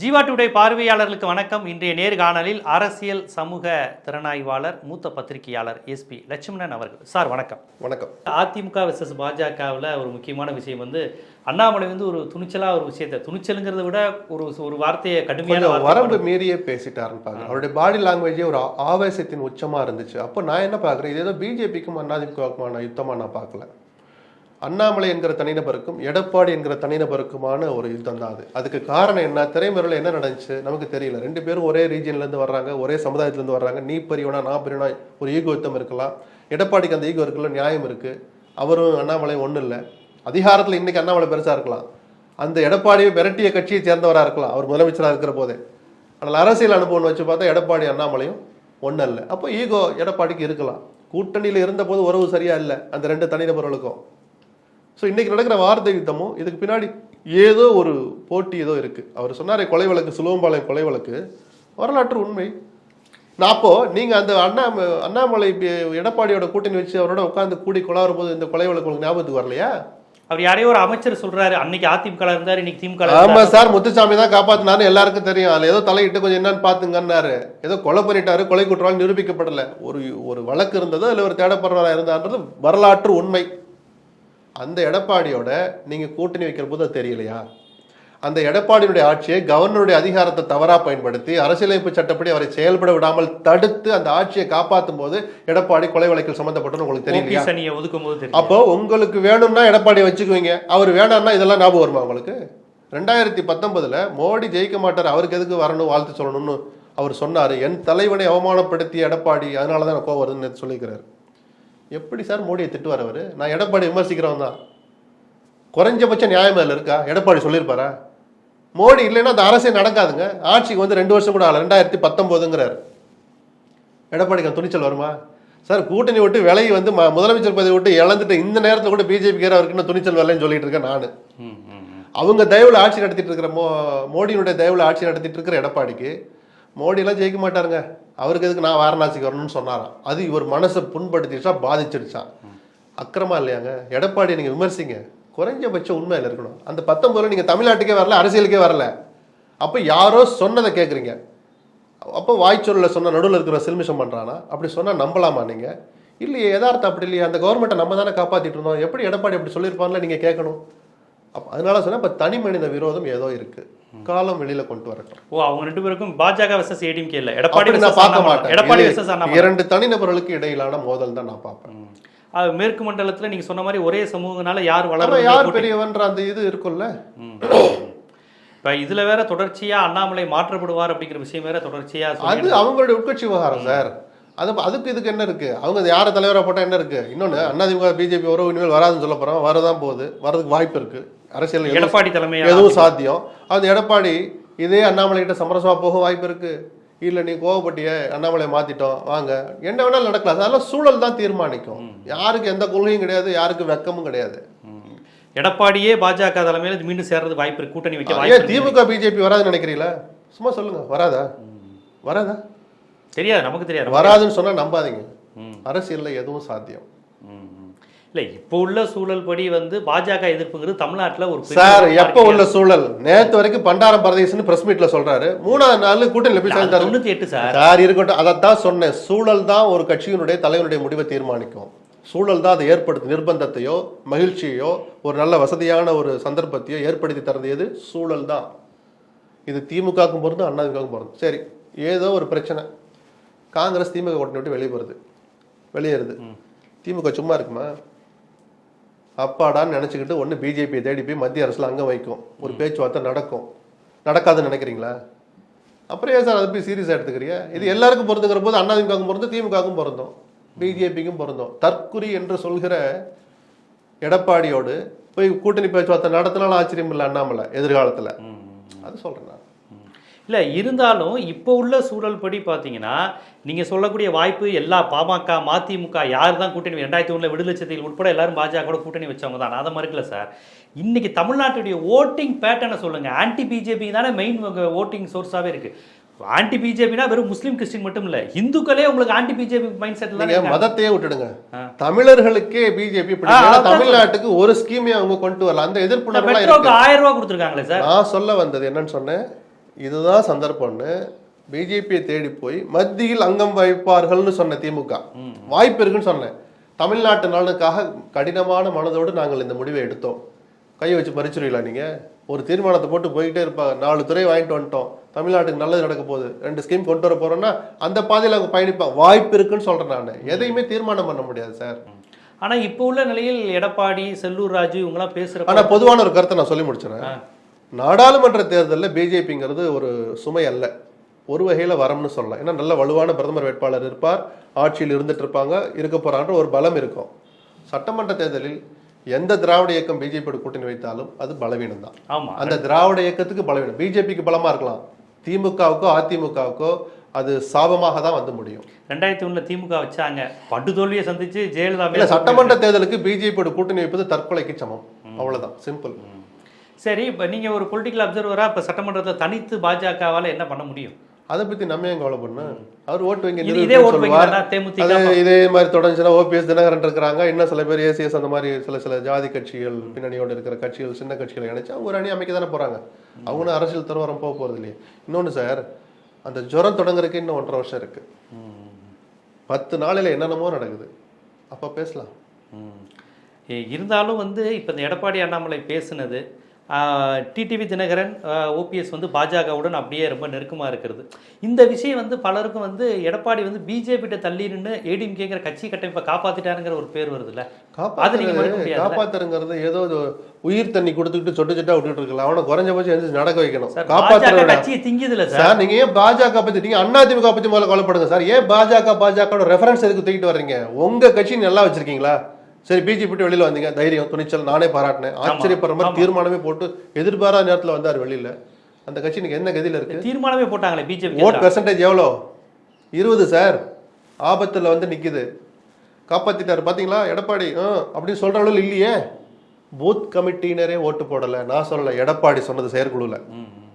Jeeva today பார்வையாளர்களுக்கு வணக்கம். இன்றைய நேர்காணலில் அரசியல் சமூக திறனாய்வாளர் மூத்த பத்திரிகையாளர் எஸ்பி லட்சுமணன் அவர்கள். சார் வணக்கம். வணக்கம். அதிமுக விசஸ் பாஜகவில் ஒரு முக்கியமான விஷயம் வந்து அண்ணாமலை வந்து ஒரு துணிச்சலாக ஒரு விஷயத்தை துணிச்சலுங்கிறத விட ஒரு ஒரு வார்த்தையை கடுமையான வரம்பு மீறியே பேசிட்டாருன்னு பாருங்க அவருடைய பாடி லாங்குவேஜே ஒரு ஆவேசத்தின் உச்சமா இருந்துச்சு. அப்போ நான் என்ன பார்க்குறேன் இது ஏதோ பிஜேபிக்கும் அதிமுகவுக்குமான யுத்தமா நான் பார்க்கல அண்ணாமலை என்கிற தனிநபருக்கும் எடப்பாடி என்கிற தனிநபருக்குமான ஒரு யுத்தம் தான் அது. அதுக்கு காரணம் என்ன? திரைமறையில் என்ன நடந்துச்சு? நமக்கு தெரியல. ரெண்டு பேரும் ஒரே ரீஜியன்லேருந்து வர்றாங்க ஒரே சமுதாயத்துலேருந்து வர்றாங்க. நீ பெரியவனா நான் பெரியவனா ஒரு ஈகோ யுத்தம் இருக்கலாம். எடப்பாடிக்கு அந்த ஈகோ இருக்குல்ல நியாயம் இருக்குது அவரும் அண்ணாமலை ஒன்றும் இல்லை. அதிகாரத்தில் இன்னைக்கு அண்ணாமலை பெருசாக இருக்கலாம். அந்த எடப்பாடியை விரட்டிய கட்சியை சேர்ந்தவராக இருக்கலாம். அவர் முதலமைச்சராக இருக்கிற போதே. ஆனால் அரசியல் அனுபவம் வச்சு பார்த்தா எடப்பாடி அண்ணாமலையும் ஒன்றும் இல்லை. அப்போ ஈகோ எடப்பாடிக்கு இருக்கலாம். கூட்டணியில் இருந்தபோது உறவு சரியாக இல்லை. அந்த ரெண்டு தனிநபர்களுக்கும். ஸோ இன்னைக்கு நடக்கிற வார்த்தை யுத்தமும் இதுக்கு பின்னாடி ஏதோ ஒரு போட்டி ஏதோ இருக்கு. அவர் சொன்னாரே கொலை வழக்கு சுலோம்பாளையம் கொலை வழக்கு. வரலாற்று உண்மை. நான் அப்போ நீங்க அந்த அண்ணா அண்ணாமலை எடப்பாடியோட கூட்டணி வச்சு அவரோட உட்கார்ந்து கூடி கொளாறும் போது இந்த கொலை வழக்கு உங்களுக்கு ஞாபகத்துக்கு வரலையா? அவர் யாரையோ ஒரு அமைச்சர் சொல்றாரு. அன்னைக்கு அதிமுக இருந்தார் இன்னைக்கு திமுக ஆமா. சார் முத்துசாமி தான் காப்பாத்தினாரு எல்லாருக்கும் தெரியும். அதுல ஏதோ தலையிட்டு கொஞ்சம் என்னன்னு பாத்துங்கன்னாரு. ஏதோ கொலை பண்ணிட்டாரு கொலை குற்றம் நிரூபிக்கப்படல. ஒரு ஒரு வழக்கு இருந்தது அதுல ஒரு தேடப்படுறவரா இருந்தான்றது வரலாற்று உண்மை. அந்த எடப்பாடியோட நீங்க கூட்டணி வைக்கிற போது அது தெரியலையா? அந்த எடப்பாடியுடைய ஆட்சியை கவர்னருடைய அதிகாரத்தை தவறா பயன்படுத்தி அரசியலமைப்பு சட்டப்படி அவரை செயல்பட விடாமல் தடுத்து அந்த ஆட்சியை காப்பாத்தும் போது எடப்பாடி கொலை வழக்கில் சம்பந்தப்பட்டது உங்களுக்கு ஓபிஎஸ் அணியை ஒதுக்கும் போது தெரியும் அப்போ உங்களுக்கு வேணும்னா எடப்பாடி வச்சுக்குவீங்க. அவர் வேணாம்னா இதெல்லாம் ஞாபகம் வருமா உங்களுக்கு? ரெண்டாயிரத்தி பத்தொன்பதுல மோடி ஜெயிக்க மாட்டார். அவருக்கு எதுக்கு வரணும் வாழ்த்து சொல்லணும்னு அவர் சொன்னாரு. என் தலைவனை அவமானப்படுத்திய எடப்பாடி அதனால தான் கோவம் வருதுன்னு நேத்து சொல்லிக்கிறாரு எப்படி சார் மோடியை திட்டுவார் அவர்? நான் எடப்பாடி விமர்சிக்கிறவன் தான். குறைஞ்சபட்ச நியாயம் அதில் இருக்கா? எடப்பாடி சொல்லியிருப்பாரா? மோடி இல்லைன்னா அந்த அரசே நடக்காதுங்க. ஆட்சிக்கு வந்து ரெண்டு வருஷம் கூட ஆகல. ரெண்டாயிரத்தி பத்தொம்போதுங்கிறார். எடப்பாடிக்கு துணிச்சல் வருமா? சார் கூட்டணி விட்டு விலகி வந்து ம- முதலமைச்சர் பதவி விட்டு இழந்துட்டு இந்த நேரத்தில் கூட பிஜேபி அவருக்கு இன்னும் துணிச்சல் வரலன்னு சொல்லிட்டு இருக்கேன் நான். அவங்க தயவுல ஆட்சி நடத்திட்டு இருக்கிற மோ மோடியினுடைய தயவுல ஆட்சி நடத்திட்டு இருக்கிற எடப்பாடிக்கு மோடியெல்லாம் ஜெயிக்க மாட்டாருங்க. அவருக்கு எதுக்கு நான் வாரணாசிக்கு வரணும்னு சொன்னாராம். அது இவர் மனசை புண்படுத்திடுச்சா பாதிச்சிடுச்சா? அக்கிரமா இல்லையாங்க? எடப்பாடி நீங்கள் விமர்சிங்க. குறைஞ்சபட்சம் உண்மையில் இருக்கணும். அந்த பத்தொன்பதுல நீங்கள் தமிழ்நாட்டுக்கே வரல அரசியலுக்கே வரல. அப்போ யாரோ சொன்னதை கேட்குறீங்க அப்போ வாய்ச்சொல்ல சொன்ன நடுவில் இருக்கிற சில்மிஷம் பண்ணுறானா அப்படி சொன்னால் நம்பலாமா நீங்கள் இல்லையே எதார்த்தம் அப்படி இல்லையே. அந்த கவர்மெண்ட்டை நம்ம தானே காப்பாற்றிட்டு இருந்தோம். எப்படி எடப்பாடி அப்படி சொல்லியிருப்பான்ல நீங்கள் கேட்கணும். அப்ப அதனால சொன்னா இப்ப தனி மனித விரோதம் ஏதோ இருக்கு. காலம் வெளியில கொண்டு வரட்டும். ஓ அவங்க ரெண்டு பேருக்கும் பாஜக விசஸ் ஏடிஎம்கே இல்ல. எடப்பாடி நான் பார்க்க. மாட்டேன். எடப்பாடி அண்ணாமலை. இரண்டு தனிநபர்களுக்கு இடையிலான மோதல் தான் நான் பார்ப்பேன். அது மேற்கு மண்டலத்துல நீங்க சொன்ன மாதிரி ஒரே சமூகனால யார் வளர யார் பெரியவன்ற அந்த இது இருக்கும்ல. இப்ப இதுல வேற தொடர்ச்சியா அண்ணாமலை மாற்றப்படுவார் அப்படிங்கிற விஷயம் வேற தொடர்ச்சியா அது அவங்களுடைய உட்கட்சி விவகாரம் சார். அது அதுக்கு இதுக்கு என்ன இருக்கு? அவங்க யார தலைவரா போட்டா என்ன இருக்கு? இன்னொன்னு அதிமுக பிஜேபி உறவு இனிமேல் வராதுன்னு சொல்ல போறோம் வரதான் போகுது. வரதுக்கு வாய்ப்பு இருக்கு. அரசியல் எடப்பாடி தலைமையா எதுவும் சாத்தியம். அது எடப்பாடி இதே அண்ணாமலை கிட்ட சமரசமா போக வாய்ப்பு இருக்கு. இல்ல நீ கோவப்பட்டிய அண்ணாமலை மாத்திட்டோம் வாங்க. என்ன வேணாலும் நடக்கலாம். அதெல்லாம் சூழல் தான் தீர்மானிக்கும். யாருக்கு எந்த கொள்கையும் கிடையாது யாருக்கு வெக்கமும் கிடையாது. எடப்பாடியே பாஜக தலைமையில மீண்டும் சேர்றது வாய்ப்பு இருக்கு. கூட்டணி வைக்க ஏன். திமுக பிஜேபி வராதுன்னு நினைக்கிறீங்களா? சும்மா சொல்லுங்க வராதா? வராதா? தெரியாது நமக்கு தெரியாது. வராதுன்னு சொன்னா நம்பாதீங்க. அரசியல்ல எதுவும் சாத்தியம். இல்ல இப்போ உள்ள சூழல் படி வந்து பாஜக எதிர்ப்புங்கிறது தமிழ்நாட்டுல ஒரு சார் எப்ப உள்ள சூழல்? நேத்து வரைக்கும் பண்டாரம் பரதேசன்னு பிரஸ் மீட்ல சொல்றாரு. மூணாவது நாள் கூட்டணியில போய் சேர்ந்தாரு தொண்ணூத்தி எட்டு சார். சார் இருக்கட்டும். அதைத்தான் சொன்னேன். சூழல் தான் ஒரு கட்சியினுடைய தலைவனுடைய முடிவை தீர்மானிக்கும். சூழல் தான் அதை ஏற்படுத்தி நிர்பந்தத்தையோ மகிழ்ச்சியையோ ஒரு நல்ல வசதியான ஒரு சந்தர்ப்பத்தையோ ஏற்படுத்தி தரது சூழல் தான். இது திமுகவுக்கும் பொருந்தும் அண்ணாதிமுகவுக்கும் பொருந்தும். சரி ஏதோ ஒரு பிரச்சனை. காங்கிரஸ் திமுக கூட்டணி விட்டு வெளியே போகிறது வெளியேறுது. திமுக சும்மா இருக்குமா? அப்பாடான்னு நினச்சிக்கிட்டு ஒன்று பிஜேபியை தேடி போய் மத்திய அரசில் அங்கே வைக்கும். ஒரு பேச்சுவார்த்தை நடக்கும். நடக்காதுன்னு நினைக்கிறீங்களா? அப்புறம் ஏன் சார் அதை போய் சீரியஸாக எடுத்துக்கிறீங்க? இது எல்லாருக்கும் பொருந்துங்கிற போது அண்ணாதிமுகவுக்கும் பொருந்தும் திமுகவுக்கும் பொருந்தும். பிஜேபிக்கும் பொருந்தும். தற்குறி என்று சொல்கிற எடப்பாடியோடு போய் கூட்டணி பேச்சுவார்த்தை நடத்தினாலும் ஆச்சரியம் இல்லை அண்ணாமலை எதிர்காலத்தில். அது சொல்கிறேன் நான். இல்ல இருந்தாலும் இப்போ உள்ள சூழல் படி பாத்தீங்கன்னா நீங்க சொல்லக்கூடிய வாய்ப்பு எல்லா பாமக மதிமுக யார் தான் கூட்டணி ரெண்டாயிரத்தி ஒண்ணுல விடுதலை சிறுத்தைகள் உட்பட எல்லாரும் பாஜக கூட கூட்டணி வச்சவங்க தான். அதை மறுக்கல சார் இன்னைக்கு தமிழ்நாட்டுடைய ஓட்டிங் பேட்டர்னை சொல்லுங்க. ஆன்டி பிஜேபி தானே மெயின் ஓட்டிங் சோர்ஸாவே இருக்கு. ஆன்டி பிஜேபினா வெறும் முஸ்லீம் கிறிஸ்டின் மட்டும் இல்ல இந்துக்களே உங்களுக்கு ஆன்டி பிஜேபி மைண்ட் செட்ல நீங்க மதத்தையே விட்டுடுங்க. தமிழர்களுக்கே பிஜேபி தமிழ்நாட்டுக்கு ஒரு ஸ்கீமே அவங்க கொண்டு வரல. அந்த இருக்கு. ஆயிரம் ரூபாய் கொடுத்துருக்காங்களே சார் நான் சொல்ல வந்தது என்னன்னு சொன்னேன். இதுதான் சந்தர்ப்பம்னு பிஜேபியை தேடி போய் மத்தியில் அங்கம் வைப்பார்கள்னு சொன்ன திமுக. வாய்ப்பு இருக்குன்னு சொன்னேன். தமிழ்நாட்டு நலனுக்காக கடினமான மனதோடு நாங்கள் இந்த முடிவை எடுத்தோம். கையை வச்சு பறிச்சுருவீங்களா நீங்க? ஒரு தீர்மானத்தை போட்டு போய்கிட்டே இருப்பாங்க. நாலு துறை வாங்கிட்டு வந்துட்டோம். தமிழ்நாட்டுக்கு நல்லது நடக்க போகுது. ரெண்டு ஸ்கீம் கொண்டு வர போறோம்னா அந்த பாதையில் அவங்க பயணிப்பாங்க. வாய்ப்பு இருக்குன்னு சொல்றேன் நான். எதையுமே தீர்மானம் பண்ண முடியாது சார். ஆனா இப்போ உள்ள நிலையில் எடப்பாடி செல்லூர் ராஜு இவங்கெல்லாம் பேசுற ஆனா பொதுவான ஒரு கருத்தை நான் சொல்லி முடிச்சிடறேன். நாடாளுமன்ற தேர்தலில் பிஜேபிங்கிறது ஒரு சுமை அல்ல. ஒரு வகையில் வரம்னு சொல்லலாம். ஏன்னா நல்ல வலுவான பிரதமர் வேட்பாளர் இருப்பார் ஆட்சியில் இருந்துட்டு இருப்பாங்க இருக்க போறான்ற ஒரு பலம் இருக்கும். சட்டமன்ற தேர்தலில் எந்த திராவிட இயக்கம் பிஜேபியோட கூட்டணி வைத்தாலும் அது பலவீனம் தான் ஆமா அந்த திராவிட இயக்கத்துக்கு பலவீனம். பிஜேபிக்கு பலமா இருக்கலாம். திமுகவுக்கோ அதிமுகவுக்கோ அது சாபமாக தான் வந்து முடியும். ரெண்டாயிரத்தி ஒண்ணுல திமுக வச்சாங்க. படுதோல்வியை சந்திச்சு ஜெயலலிதா சட்டமன்ற தேர்தலுக்கு பிஜேபியோட கூட்டணி வைப்பது தற்கொலைக்கு சமம். அவ்வளவுதான். சிம்பிள் சரி இப்ப நீங்க ஒரு பொலிட்டிக்கல் அப்சர்வரா இப்ப சட்டமன்றத்துல தனித்து பாஜகவால என்ன பண்ண முடியும்? அதை பத்தி நம்ம ஏன் கவலை பண்ண அவர் ஓட்டு வைங்க இது ஓட்டு அது இதே மாதிரி தொடர்ந்துச்சுன்னா ஓபிஎஸ் தினகரன் இருக்கிறாங்க. இன்னும் சில பேர் ஏசிஎஸ் அந்த மாதிரி சில சில ஜாதி கட்சிகள் பின்னணியோட இருக்கிற கட்சிகள் சின்ன கட்சிகளை இணைச்சு ஒரு அணி அமைக்க தானே போறாங்க. அவங்களும் அரசியல் துறவரம் போக போறது இல்லையே. இன்னொன்னு சார் அந்த ஜுரம் தொடங்குறதுக்கு இன்னும் ஒன்றரை வருஷம் இருக்கு. பத்து நாளையில என்னென்னமோ நடக்குது. அப்ப பேசலாம். இருந்தாலும் வந்து இப்போ இந்த எடப்பாடி அண்ணாமலை பேசுனது டிடிவி தினகரன் ஓபிஎஸ் வந்து பாஜகவுடன் அப்படியே ரொம்ப நெருக்கமாக இருக்கிறது. இந்த விஷயம் வந்து பலருக்கும் வந்து எடப்பாடி வந்து பிஜேபிட்ட தள்ளி நின்று ஏடிஎம்கேங்கிற கட்சி கட்டமைப்பை காப்பாத்திட்டாருங்கிற ஒரு பேர் வருதுல்ல? அது நீங்க மறுக்க காப்பாத்துறது முடியாதுல்ல? காப்பாத்துறங்கிறது ஏதோ உயிர் தண்ணி கொடுத்துக்கிட்டு சொட்டு சொட்டா விட்டுட்டு இருக்கலாம். அவனை குறைஞ்சபட்சம் எந்திரிச்சு நடக்க வைக்கணும். காப்பாத்துறத கட்சியை திங்குதுல சார். நீங்க ஏன் பாஜக பத்தி நீங்க அண்ணா திமுக பத்தி முதல்ல கவலைப்படுங்க சார். ஏன் பாஜக பாஜக ரெஃபரன்ஸ் எதுக்கு தூக்கிட்டு வர்றீங்க? உங்க கட்சி நல்லா வச்சிருக்கீங்களா? சரி பிஜேபி வெளியில வந்தீங்க. தைரியம் துணிச்சல் நானே பாராட்டினேன். ஆச்சரியப்படுற மாதிரி தீர்மானமே போட்டு எதிர்பாராத நேரத்துல வந்தார் வெளியில. அந்த கட்சி இன்னைக்கு என்ன கதியில இருக்கு? தீர்மானமே போட்டாங்களே பிஜேபி ஓட் பெர்சன்டேஜ் எவ்வளோ? இருபது சார் ஆபத்துல வந்து நிக்குது. காப்பாத்திட்டாரு. பாத்தீங்களா? எடப்பாடி ஆ அப்படின்னு சொல்ற அளவில் இல்லையே. பூத் கமிட்டியினரே ஓட்டு போடல. நான் சொல்லல. எடப்பாடி சொன்னது செயற்குழுல.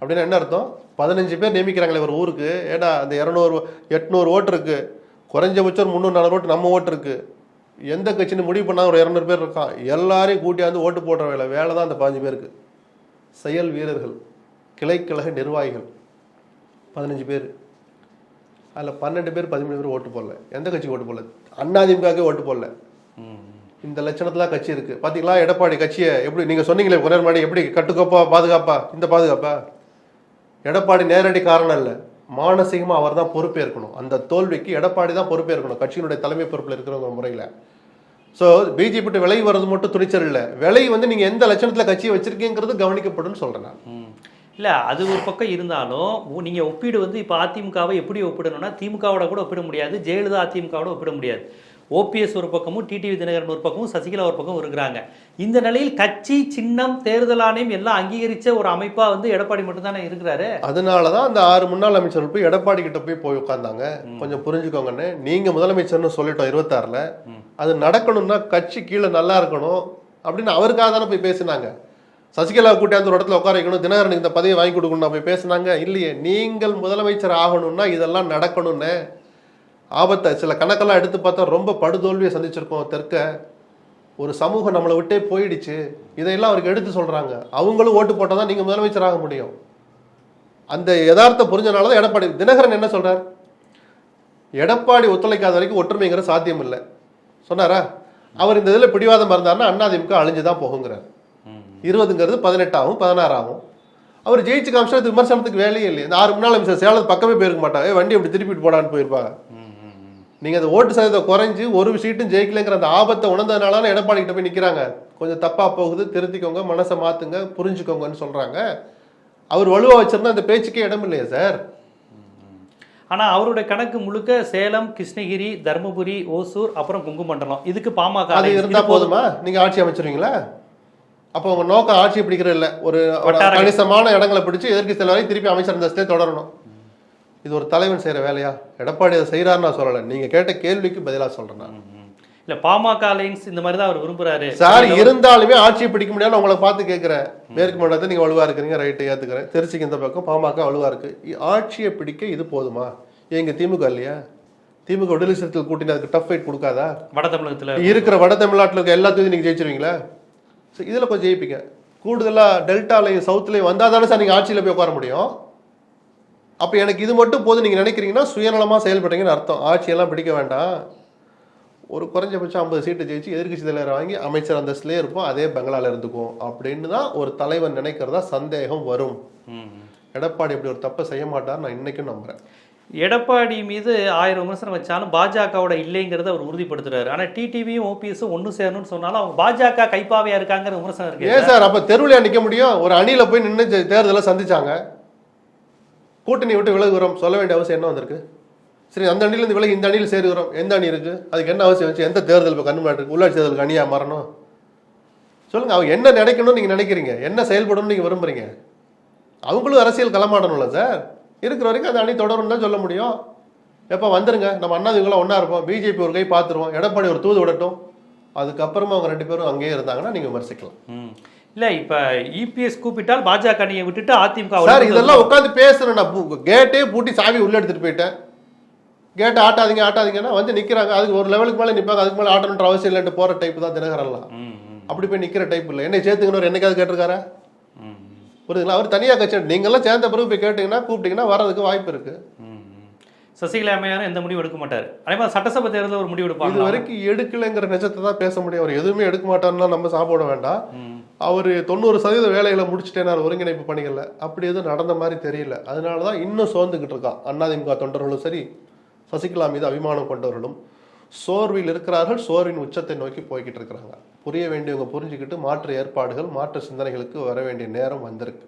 அப்படின்னா என்ன அர்த்தம்? பதினஞ்சு பேர் நியமிக்கிறாங்களே ஒரு ஊருக்கு. ஏடா அந்த இரநூறு எட்நூறு ஓட்டு இருக்கு. குறைஞ்சபட்சம் ஒரு முந்நூறு நானூறு ஓட்டு நம்ம ஓட்டு இருக்கு. எந்த கட்சின்னு முடிவு பண்ணால் ஒரு இரநூறு பேர் இருக்கான் எல்லாரையும் கூட்டியாந்து ஓட்டு போடுற வேலை வேலை தான் அந்த பாஞ்சு பேருக்கு. செயல் வீரர்கள் கிளைக்கழக நிர்வாகிகள் பதினஞ்சு பேர். அதில் பன்னெண்டு பேர் பதிமூணு பேர் ஓட்டு போடல. எந்த கட்சி ஓட்டு போடல? அண்ணாதிமுகவே ஓட்டு போடல. இந்த லட்சணத்தில் கட்சி இருக்குது பார்த்தீங்களா எடப்பாடி கட்சியை எப்படி நீங்கள் சொன்னீங்களே கொஞ்ச நேரம் எப்படி கட்டுக்கோப்பா பாதுகாப்பா? இந்த பாதுகாப்பா? எடப்பாடி நேரடி காரணம் இல்லை. மானசீகமாக அவர் தான் பொறுப்பேற்கணும். அந்த தோல்விக்கு எடப்பாடி தான் பொறுப்பேற்கணும். கட்சியினுடைய தலைமை பொறுப்பில் இருக்கிற முறையில். ஸோ பிஜேபி விலை வர்றது மட்டும் துணிச்சல் இல்லை. விலை வந்து நீங்கள் எந்த லட்சணத்தில் கட்சியை வச்சிருக்கீங்கிறது கவனிக்கப்படும் சொல்கிறேன் நான். இல்லை அது ஒரு பக்கம் இருந்தாலும் நீங்கள் ஒப்பீடு வந்து இப்போ அதிமுகவை எப்படி ஒப்பிடணும்னா திமுகவோட கூட ஒப்பிட முடியாது. ஜெயலலிதா அதிமுகவோட ஒப்பிட முடியாது. ஓபிஎஸ் ஒரு பக்கமும் டிடிவி தினகரன் ஒரு பக்கமும் சசிகலா ஒரு பக்கம் இருக்கிறாங்க. இந்த நிலையில் கட்சி சின்னம் தேர்தல் ஆணையம் எல்லாம் அங்கீகரிச்ச ஒரு அமைப்பா வந்து எடப்பாடி மட்டும்தானே இருக்கிறாரு? அதனாலதான் அந்த ஆறு முன்னாள் அமைச்சர்கள் போய் எடப்பாடி கிட்ட போய் போய் உட்கார்ந்தாங்க. கொஞ்சம் புரிஞ்சுக்கோங்கன்னு. நீங்க முதலமைச்சர்னு சொல்லிட்டோம் இருபத்தாறுல. அது நடக்கணும்னா கட்சி கீழே நல்லா இருக்கணும் அப்படின்னு அவருக்காக தானே போய் பேசினாங்க. சசிகலா கூட்டியாந்து ஒரு இடத்துல உட்கார வைக்கணும். தினகரனுக்கு இந்த பதவியை வாங்கி கொடுக்கணும் போய் பேசினாங்க. இல்லையே நீங்கள் முதலமைச்சர் ஆகணும்னா இதெல்லாம் நடக்கணும்னு ஆபத்தை சில கணக்கெல்லாம் எடுத்து பார்த்தா ரொம்ப படுதோல்வியை சந்திச்சிருக்கோம் தெற்க. ஒரு சமூகம் நம்மளை விட்டே போயிடுச்சு. இதையெல்லாம் அவருக்கு எடுத்து சொல்கிறாங்க அவங்களும் ஓட்டு போட்டால் தான் நீங்கள் முதலமைச்சர் ஆக முடியும். அந்த யதார்த்தம் புரிஞ்சனால தான் எடப்பாடி. தினகரன் என்ன சொல்கிறார் எடப்பாடி ஒத்துழைக்காத வரைக்கும் ஒற்றுமைங்கிற சாத்தியம் இல்லை. சொன்னாரா? அவர் இந்த இதில் பிடிவாதம் இருந்தார்னா அண்ணாதிமுக அழிஞ்சு தான் போகுங்கிறார். இருபதுங்கிறது பதினெட்டாகும் பதினாறாகும் அவர் ஜெயிச்சு காமிச்சா விமர்சனத்துக்கு வேலையே இல்லை இந்த ஆறு முன்னாள் அமைச்சர் சேலத்து பக்கமே போயிருக்க மாட்டாங்க. வண்டி அப்படி திருப்பிட்டு போடான்னு போயிருப்பாங்க. நீங்க அந்த ஓட்டு சதவீதம் குறைஞ்சு ஒரு சீட்டும் ஜெயிக்கலைங்கிற அந்த ஆபத்தை உணர்ந்ததுனால எடப்பாடி கிட்ட போய் நிக்கிறாங்க. கொஞ்சம் தப்பா போகுது திருத்திக்கோங்க மனசை மாத்துங்க புரிஞ்சுக்கோங்கன்னு சொல்றாங்க. அவர் வலுவா வச்சிருந்தா அந்த பேச்சுக்கே இடம் இல்லையா சார். ஆனா அவருடைய கணக்கு முழுக்க சேலம் கிருஷ்ணகிரி தருமபுரி ஓசூர் அப்புறம் குங்குமண்டலம். இதுக்கு பாமக அது alliance. இருந்தா இது போதுமா. நீங்க ஆட்சி அமைச்சிருவீங்களா? அப்போ உங்க நோக்கம் ஆட்சி பிடிக்கிற இல்ல. ஒரு கணிசமான இடங்களை பிடிச்சு எதிர்க்கு செல்வரை திருப்பி அமைச்சர் அந்தஸ்தே தொடரணும். இது ஒரு தலைவன் செய்யற வேலையா? எடப்பாடி அதை செய்யறாரு நான் சொல்லல. நீங்க கேட்ட கேள்விக்கு பதிலா சொல்றேன் நான். இல்ல பாமக அலைன்ஸ் இந்த மாதிரி தான் அவர் விரும்புறாரு. சார் இருந்தாலுமே ஆட்சியை பிடிக்க முடியாது உங்களை பார்த்து கேட்கிறேன் மேற்கு மண்டலத்தை நீங்க வலுவா இருக்கிறீங்க ரைட்டு ஏத்துக்கிறேன். திருச்சிக்கு இந்த பக்கம் பாமக வலுவா இருக்கு. இ- ஆட்சியை பிடிக்க இது போதுமா? எங்க திமுக இல்லையா? திமுக விடுதலை சிறுத்தைகள் கூட்டின அதுக்கு டஃப் ஃபைட் கொடுக்காதா? வட தமிழகத்துல. இருக்கிற வட தமிழ்நாட்டில் இருக்க எல்லாத்தையும் நீங்க ஜெயிச்சிருவீங்களா? ஸோ இதில் கொஞ்சம் ஜெயிப்பீங்க. கூடுதலா டெல்டாலையும் சவுத்துலையும் வந்தால் தானே சார் நீங்கள் ஆட்சியில் போய் உட்கார முடியும். அப்போ எனக்கு இது மட்டும் போதும் நீங்கள் நினைக்கிறீங்கன்னா சுயநலமாக செயல்படுறீங்கன்னு அர்த்தம். ஆட்சியெல்லாம் பிடிக்க வேண்டாம். ஒரு குறைஞ்சபட்சம் ஐம்பது சீட்டு ஜெயிச்சு எதிர்க்கட்சி தலைவர் வாங்கி அமைச்சர் அந்தஸ்துலேயே இருப்போம் அதே பங்களால இருந்துக்கும் அப்படின்னு தான் ஒரு தலைவன் நினைக்கிறதா சந்தேகம் வரும். எடப்பாடி இப்படி ஒரு தப்பை செய்ய மாட்டார் நான் இன்னைக்கும் நம்புறேன். எடப்பாடி மீது ஆயிரம் விமர்சனம் வச்சாலும் பாஜகவோட இல்லைங்கிறத அவர் உறுதிப்படுத்துறாரு. ஆனா டிடிவியும் ஓபிஎஸும் ஒன்று சேரணும்னு சொன்னாலும் அவங்க பாஜக கைப்பாவையா இருக்காங்கிற விமர்சனம் இருக்கு ஏன் சார்? அப்ப தெருவில் நிக்க முடியும்? ஒரு அணியில போய் நின்று தேர்தலை சந்திச்சாங்க. கூட்டணி விட்டு விலகுகிறோம் சொல்ல வேண்டிய அவசியம் என்ன வந்திருக்கு? சரி அந்த அணிலேருந்து விலகி இந்த அணியில் சேருகிறோம். எந்த அணி இருக்கு? அதுக்கு என்ன அவசியம் வச்சு எந்த தேர்தல் இப்போ கண்ணு இருக்கு? உள்ளாட்சி தேர்தலுக்கு அணியாக மாறணும்? சொல்லுங்க அவங்க என்ன நினைக்கணும்னு நீங்க நினைக்கிறீங்க? என்ன செயல்படணும்னு நீங்க விரும்புறீங்க? அவங்களும் அரசியல் களமாடணும்ல சார். இருக்கிற வரைக்கும் அந்த அணி தொடரும் தான் சொல்ல முடியும். எப்போ வந்துருங்க நம்ம அண்ணாதிவங்களாம் ஒன்றா இருப்போம். பிஜேபி ஒரு கை பார்த்துருவோம். எடப்பாடி ஒரு தூது விடட்டும். அதுக்கப்புறமா அவங்க ரெண்டு பேரும் அங்கேயே இருந்தாங்கன்னா நீங்கள் விமர்சிக்கலாம். ம். இல்ல இப்ப இபிஎஸ் கூப்பிட்டால் பாஜக அணியை விட்டுட்டு அதிமுக சார் இதெல்லாம் உட்காந்து பேசுறேன் நான். கேட்டே பூட்டி சாவி உள்ள எடுத்துட்டு போயிட்டேன். கேட்டை ஆட்டாதீங்க ஆட்டாதீங்கன்னா வந்து நிக்கிறாங்க. அதுக்கு ஒரு லெவலுக்கு மேலே நிப்பாங்க. அதுக்கு மேலே ஆட்டணுன்ற அவசியம் இல்லைன்ட்டு போற டைப் தான் தினகரன்லாம் ம், ம், அப்படி போய் நிக்கிற டைப் இல்லை. என்னை சேர்த்துக்கணும் என்னைக்காவது கேட்டிருக்காரா? புரியுதுங்களா? அவர் தனியாக கட்சி நீங்களாம் சேர்ந்த பிறகு போய் கேட்டீங்கன்னா கூப்பிட்டீங்கன்னா வரதுக்கு வாய்ப்பு இருக்கு. ம், ம். சசிகலா அம்மையாரும் எந்த முடிவும் எடுக்க மாட்டாரு. அதே மாதிரி சட்டசபை தேர்தலில் ஒரு முடிவு இது எடுப்பாங்க வரைக்கும் எடுக்கலைங்கிற நிஜத்தை தான் பேச முடியும். அவர் எதுவுமே எடுக்க மாட்டாருன்னா நம்ம சாப்பிட வேண்டாம். அவர் தொண்ணூறு சதவீத வேலைகளை முடிச்சுட்டேனார் ஒருங்கிணைப்பு பணிகளில். அப்படி எதுவும் நடந்த மாதிரி தெரியல. அதனால தான் இன்னும் சோர்ந்துக்கிட்டு இருக்கான். அதிமுக தொண்டர்களும் சரி சசிகலா மீது அபிமானம் கொண்டவர்களும் சோர்வில் இருக்கிறார்கள். சோர்வின் உச்சத்தை நோக்கி போய்கிட்டு இருக்கிறாங்க. புரிய வேண்டியவங்க புரிஞ்சுக்கிட்டு மாற்று ஏற்பாடுகள் மாற்று சிந்தனைகளுக்கு வர வேண்டிய நேரம் வந்திருக்கு.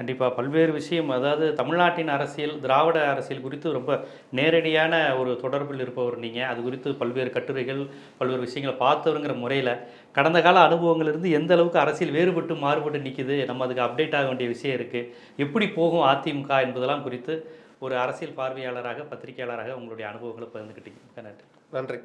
கண்டிப்பாக பல்வேறு விஷயம் அதாவது தமிழ்நாட்டின் அரசியல் திராவிட அரசியல் குறித்து ரொம்ப நேரடியான ஒரு தொடர்பில் இருப்பவர் நீங்கள் அது குறித்து பல்வேறு கட்டுரைகள் பல்வேறு விஷயங்களை பார்த்தவருங்கிற முறையில் கடந்த கால அனுபவங்கள்லேருந்து எந்த அளவுக்கு அரசியல் வேறுபட்டு மாறுபட்டு நிற்கிது நம்ம அதுக்கு அப்டேட் ஆக வேண்டிய விஷயம் இருக்குது எப்படி போகும் அதிமுக என்பதெல்லாம் குறித்து ஒரு அரசியல் பார்வையாளராக பத்திரிகையாளராக உங்களுடைய அனுபவங்களை பகிர்ந்துக்கிட்டீங்க நன்றி. நன்றி.